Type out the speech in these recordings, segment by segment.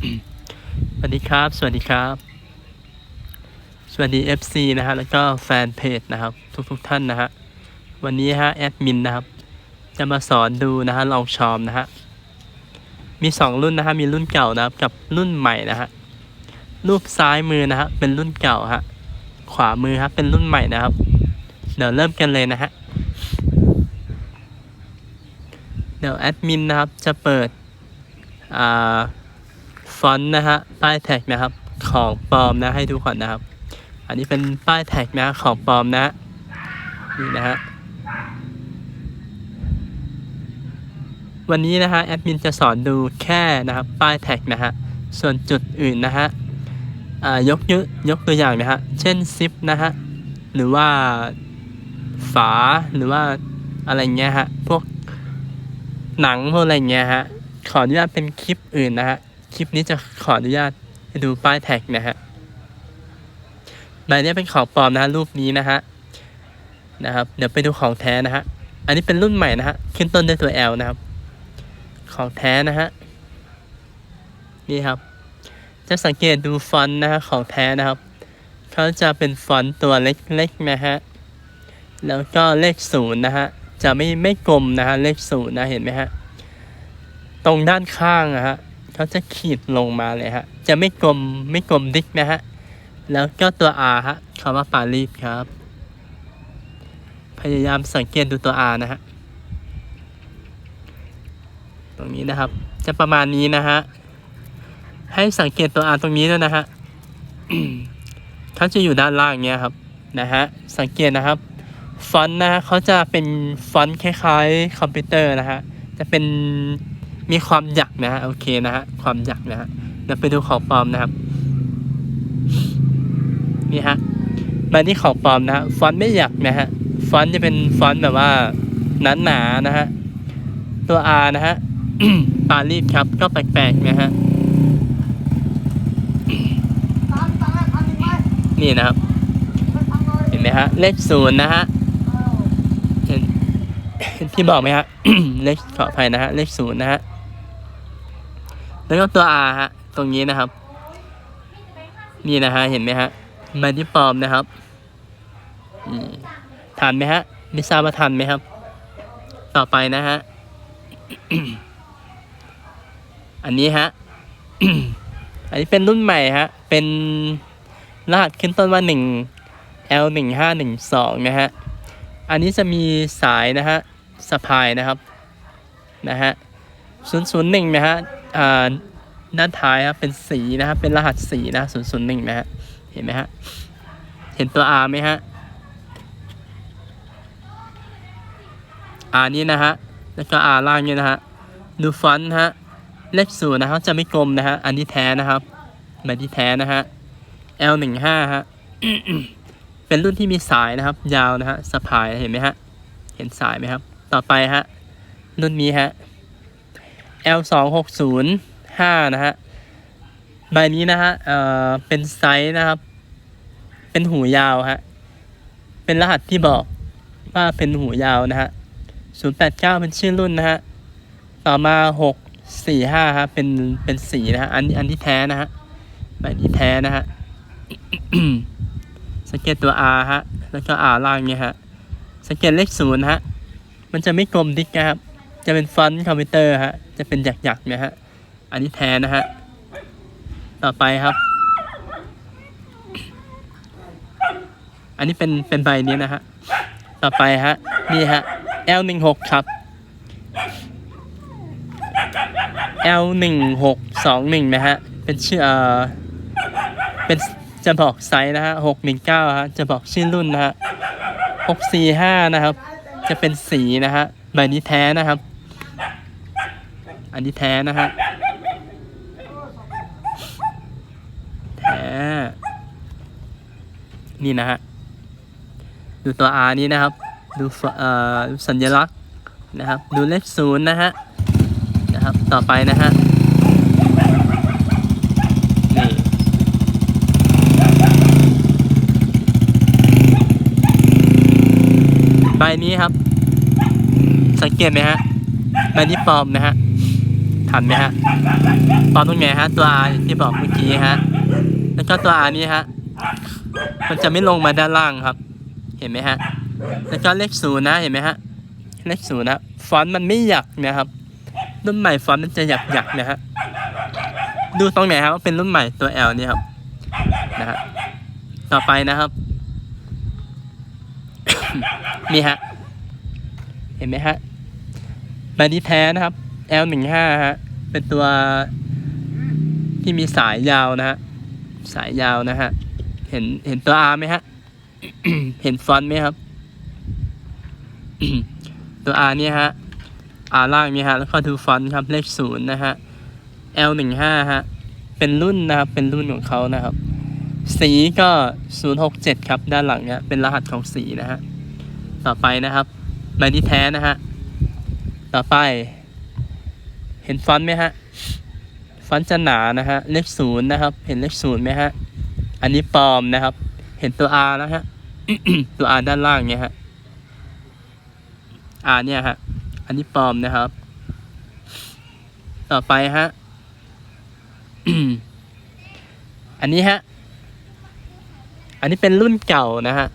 สวัสดีครับ สวัสดีครับ สวัสดี FC นะฮะ แล้วก็แฟนเพจนะครับ ทุกๆทท่านนะฮะ วันนี้ฮะแอดมินนะครับ จะมาสอนดูนะฮะลองชอมนะฮะ มีสองรุ่นนะฮะ มีรุ่นเก่านะครับ กับรุ่นใหม่นะฮะ รูปซ้ายมือนะฮะ เป็นรุ่นเก่าฮะ ขวามือครับเป็นรุ่นใหม่นะครับ เดี๋ยวเริ่มกันเลยนะฮะ เดี๋ยวแอดมินนะครับ จะเปิด อ่า ฟอนต์นะฮะป้ายแท็กนะครับของปลอมนะให้ดูก่อนนะครับ อันนี้เป็นป้ายแท็กนะของปลอมนะนี่นะฮะวันนี้นะฮะแอดมินจะสอนดูแค่นะครับป้ายแท็กนะฮะส่วนจุดอื่นนะฮะอายกยยกตัวอย่างนะฮะเช่นซิปนะฮะหรือว่าฝาหรือว่าอะไรเงี้ยฮะพวกหนังพวกอะไรเงี้ยฮะขออนุญาตเป็นคลิปอื่นนะฮะ คลิปนี้จะขออนุญาตดูป้ายแท็กนะฮะใบนี้เป็นของปลอมนะะรูปนี้นะฮะนะครับ เดี๋ยวไปดูของแท้นะฮะ อันนี้เป็นรุ่นใหม่นะฮะ ขึ้นต้นด้วยตัว L นะครับ ของแท้นะฮะ นี่ครับ จะสังเกตดูฟอนต์นะฮะของแท้นะครับ เขาจะเป็นฟอนต์ตัวเล็กๆนะฮะ แล้วก็เลขศูนย์นะฮะ จะไม่ไม่กลมนะฮะ เลขศูนย์นะ เห็นไหมฮะ ตรงด้านข้างอะฮะ เขาจะขีดลงมาเลยฮะ จะไม่กลมไม่กลมดิกนะฮะ แล้วก็ตัว R ฮะคำว่าปารีสครับ พยายามสังเกตดูตัว R นะฮะ ตรงนี้นะครับ จะประมาณนี้นะฮะ ให้สังเกตตัว R ตรงนี้ด้วยนะฮะเขาจะอยู่ด้านล่างเนี้ยครับ นะฮะ สังเกตนะครับ ฟอนต์นะฮะเขาจะเป็นฟอนต์คล้ายๆ คอมพิวเตอร์นะฮะ จะเป็น มีความหยักนะฮะโอเคนะฮะความหยักนะฮะเดี๋ยวไปดูของปลอมนะครับนี่ฮะใบนี้ของปลอมนะฮะฟอนต์ไม่หยักนะฮะฟอนต์จะเป็นฟอนต์แบบว่าหนาๆนะฮะตัว R นะฮะปารีสครับก็แปลกๆนะฮะนี่นะครับ เห็นไหมฮะเลขศูนย์นะฮะเออเห็นเห็นที่บอกไหมฮะเลขขออภัยนะฮะเลขศูนย์นะฮะ แล้วก็ตัว R ฮะ ตรงนี้นะครับ นี่นะฮะ เห็นไหมฮะใบที่ปลอมนะครับอืมทันไหมฮะไม่ทราบว่าทันไหมครับ ต่อไปนะฮะ อันนี้ฮะ อันนี้เป็นรุ่นใหม่ฮะ เป็นรหัสขึ้นต้นว่าหนึ่ง L หนึ่งห้าหนึ่งสองนะฮะ อันนี้จะมีสายนะฮะสะพายนะครับ นะฮะศูนย์ศูนย์หนึ่งนะฮะอ่า ด้านท้ายครับเป็นสีนะครับ เป็นรหัสสีนะศูนย์ศูนย์หนึ่งนะฮะเห็นไหมฮะเห็นตัว R ไหมฮะ R นี่นะฮะแล้วก็ R ล่างนี่นะฮะดูฟอนต์ฮะเลขศูนย์นะครับจะไม่กลมนะฮะอันนี้แท้นะครับใบที่แท้นะฮะ L หนึ่งห้าฮะเป็นรุ่นที่มีสายนะครับ ยาวนะฮะสะพายเห็นไหมฮะเห็นสายไหมครับ ต่อไปฮะรุ่นนี้ฮะ L สองหกศูนย์ห้านะฮะใบนี้นะฮะเอ่อเป็นไซส์นะครับ เป็นหูยาวฮะ เป็นรหัสที่บอกว่าเป็นหูยาวนะฮะศูนย์แปดเก้าเป็นชื่อรุ่นนะฮะ ต่อมาหกสี่ห้าฮะเป็นเป็นสีนะฮะ อันอันที่แท้นะฮะใบนี้แท้นะฮะสังเกตตัว R ฮะ แล้วก็ R ล่างเนี่ยฮะ สังเกตเลขศูนย์ฮะ มันจะไม่กลมดิกนะครับ จะเป็นฟอนต์คอมพิวเตอร์ฮะ จะเป็นหยักๆนะฮะ อันนี้แท้นะฮะ ต่อไปครับ อันนี้เป็นเป็นใบนี้นะฮะ ต่อไปฮะ นี่ฮะ L หนึ่งหกครับ L หนึ่งหกสองหนึ่งนะฮะ เป็นชื่อเอ่อเป็นจะบอกไซส์นะฮะหกหนึ่งเก้าฮะ จะบอกชื่อรุ่นนะฮะหกสี่ห้านะครับ จะเป็นสีนะฮะ ใบนี้แท้นะครับ อันนี้แท้นะฮะ แท้ นี่นะฮะ ดูตัว R นี้นะครับ ดูสัญลักษณ์นะครับ ดูเลขศูนย์นะฮะ นะครับ ต่อไปนะฮะใบนี้ครับ สังเกตไหมฮะใบนี้ปลอมนะฮะ ทันไหมฮะตอนตรงไหนฮะตัวที่บอกเมื่อกี้ฮะ แล้วก็ตัวนี้ฮะ มันจะไม่ลงมาด้านล่างครับ เห็นไหมฮะ แล้วก็เลขศูนย์นะเห็นไหมฮะ เลขศูนย์นะฟอนต์มันไม่หยักนะครับ รุ่นใหม่ฟอนต์มันจะหยักหยักนะฮะ ดูตรงไหนครับว่าเป็นรุ่นใหม่ตัว L นี่ครับนะฮะ ต่อไปนะครับ นี่ฮะ เห็นไหมฮะใบนี้แท้นะครับ L หนึ่งห้าฮะ เป็นตัวที่มีสายยาวนะฮะ สายยาวนะฮะ เห็นเห็นตัว R ไหมฮะ เห็นฟอนต์ไหมครับ ตัว R เนี่ยฮะ R ล่างนี่ฮะ แล้วก็ดูฟอนต์ครับ เลขศูนย์นะฮะ L หนึ่งห้าฮะ เป็นรุ่นนะครับ เป็นรุ่นของเขานะครับ สีก็ 067 ครับ ด้านหลังเนี่ยเป็นรหัสของสีนะฮะ ต่อไปนะครับใบนี้แท้นะฮะ ต่อไป เห็นฟอนต์ไหมฮะฟอนต์จะหนานะฮะเลขศูนย์นะครับ เห็นเลขศูนย์ไหมฮะอันนี้ปลอมนะครับ เห็นตัว R นะฮะตัว R ด้านล่างเนี่ยฮะ R เนี่ยฮะอันนี้ปลอมนะครับ ต่อไปฮะอันนี้ฮะอันนี้เป็นรุ่นเก่านะฮะ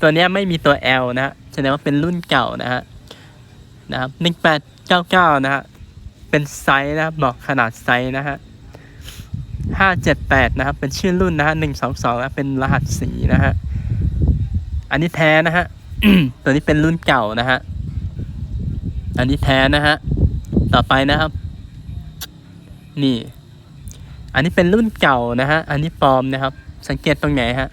ตัวเนี้ยไม่มีตัว L นะฮะแสดงว่าเป็นรุ่นเก่านะฮะนะครับหนึ่งแปดเก้าเก้านะฮะ เป็นไซส์นะครับบอกขนาดไซส์นะฮะห้าเจ็ดแปดนะครับ เป็นชื่อรุ่นนะฮะหนึ่งสองสองนะเป็นรหัสสีนะฮะ อันนี้แท้นะฮะ ตัวนี้เป็นรุ่นเก่านะฮะ อันนี้แท้นะฮะ ต่อไปนะครับ นี่ อันนี้เป็นรุ่นเก่านะฮะ อันนี้ปลอมนะครับ สังเกตตรงไหนฮะ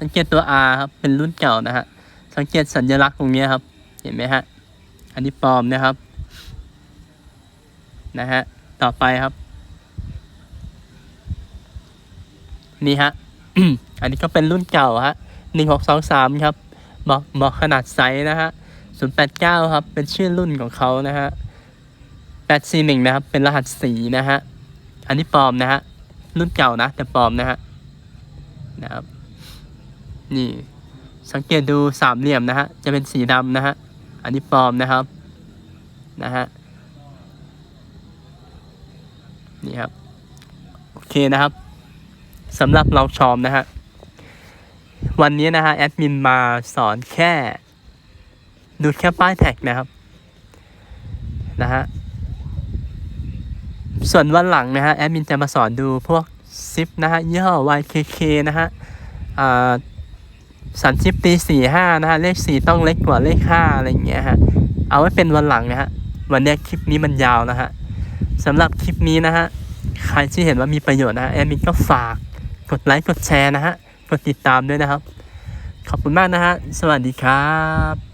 สังเกตตัว R ครับ เป็นรุ่นเก่านะฮะ สังเกตสัญลักษณ์ตรงนี้ครับ เห็นไหมฮะ อันนี้ปลอมนะครับ นะฮะ ต่อไปครับ นี่ฮะ อันนี้ก็เป็นรุ่นเก่าฮะหนึ่งหกสองสามครับบอกบอกขนาดไซส์นะฮะศูนย์แปดเก้าครับ เป็นชื่อรุ่นของเขานะฮะแปดสี่หนึ่งนะครับ เป็นรหัสสีนะฮะ อันนี้ปลอมนะฮะ รุ่นเก่านะ แต่ปลอมนะฮะ นะครับ นี่สังเกตดูสามเหลี่ยมนะฮะ จะเป็นสีดำนะฮะ อันนี้ปลอมนะครับนะฮะนี่ครับโอเคนะครับสำหรับเราชอมนะฮะวันนี้นะฮะแอดมินมาสอนแค่ดูแค่ป้ายแท็กนะครับนะฮะส่วนวันหลังนะฮะแอดมินจะมาสอนดูพวกซิปนะฮะยี่ห้อ YKK นะฮะอ่า สามสิบตีสี่ห้านะฮะ เลขสี่ต้องเล็กกว่าเลขห้าอะไรอย่างเงี้ยฮะ เอาไว้เป็นวันหลังนะฮะ วันนี้คลิปนี้มันยาวนะฮะสำหรับคลิปนี้นะฮะ ใครที่เห็นว่ามีประโยชน์นะฮะแอดมินก็ฝากกดไลค์กดแชร์นะฮะ กดติดตามด้วยนะครับ ขอบคุณมากนะฮะ สวัสดีครับ